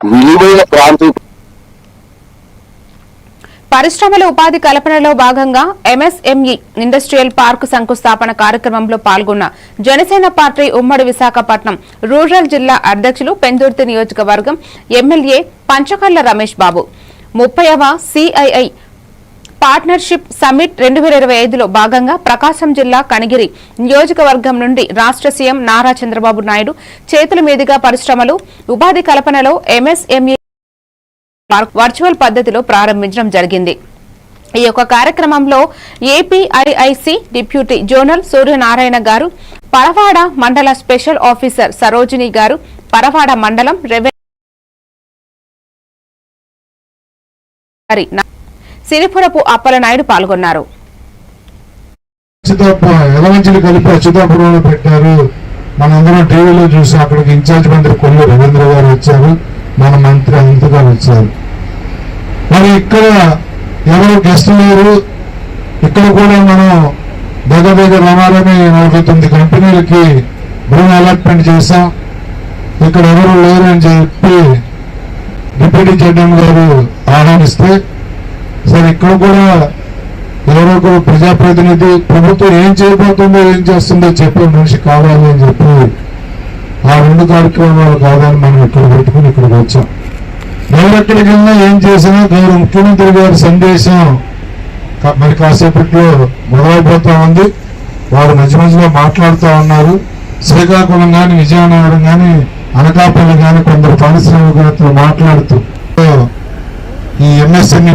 విలువైన ప్రాంతం. పరిశ్రమల ఉపాధి కల్పనలో భాగంగా ఎంఎస్ఎంఈ ఇండస్ట్రియల్ పార్క్ శంకుస్థాపన కార్యక్రమంలో పాల్గొన్న జనసేన పార్టీ ఉమ్మడి విశాఖపట్నం రూరల్ జిల్లా అధ్యక్షులు పెందుర్తి నియోజకవర్గం ఎమ్మెల్యే పంచకళ్ళ రమేష్ బాబు. ముప్పైవ సిఐఐ పార్ట్నర్షిప్ సమ్మిట్ రెండు వేల ఇరవై ఐదులో భాగంగా ప్రకాశం జిల్లా కనిగిరి నియోజకవర్గం నుండి రాష్ట్ర సీఎం నారా చంద్రబాబు నాయుడు చేతుల మీదుగా పరిశ్రమలు ఉపాధి కల్పనలో ఎంఎస్ఎంఈ వర్చువల్ పద్ధతిలో ప్రారంభించడం జరిగింది. ఈ యొక్క కార్యక్రమంలో ఏపీఐఐసి డిప్యూటీ జోనల్ సూర్యనారాయణ గారు పరవాడ మండల స్పెషల్ ఆఫీసర్ సరోజిని గారు పరవాడ మండలం రెవెన్యూ సిరిపురపు అప్పలనాయుడు పాల్గొన్నారు. ఎలవంచిని కలిపి అచ్యుతాపురంలో పెట్టారు. మనందరం టీవీలో చూసి అక్కడికి ఇన్ఛార్జ్ మంత్రి కొల్లు రవీంద్ర గారు వచ్చారు. మన మంత్రి అనంత గారు వచ్చారు. మరి ఇక్కడ ఎవరు గెస్ట్ లేరు? ఇక్కడ కూడా మనం దగ్గర దగ్గర రమారమి నలభై తొమ్మిది కంపెనీలకి భూమి అలాట్మెంట్ చేశాం. ఇక్కడ ఎవరు లేరు అని చెప్పి డిప్యూటీ చైర్మన్ గారు ఆహ్వానిస్తే సరే ఇక్కడ కూడా ఎవరో ఒక ప్రజాప్రతినిధి ప్రభుత్వం ఏం చేయబోతుందో ఏం చేస్తుందో చెప్పే మనిషి కావాలి అని చెప్పి ఆ రెండు కార్యక్రమాలు కాదని మనం ఇక్కడ పెట్టుకుని ఇక్కడికి వచ్చాం. ఎవరెక్కడికి వెళ్ళినా ఏం చేసినా గౌరవ ముఖ్యమంత్రి గారి సందేశం మరి కాసేపట్లో మొదలైపోతా ఉంది. వారు మధ్య మధ్యలో మాట్లాడుతూ ఉన్నారు. శ్రీకాకుళం కానీ విజయనగరం కానీ అనకాపల్లి కానీ కొందరు పారిశ్రామికవేత్తలు మాట్లాడుతూ ఈ ఎంఎస్ఎంఈ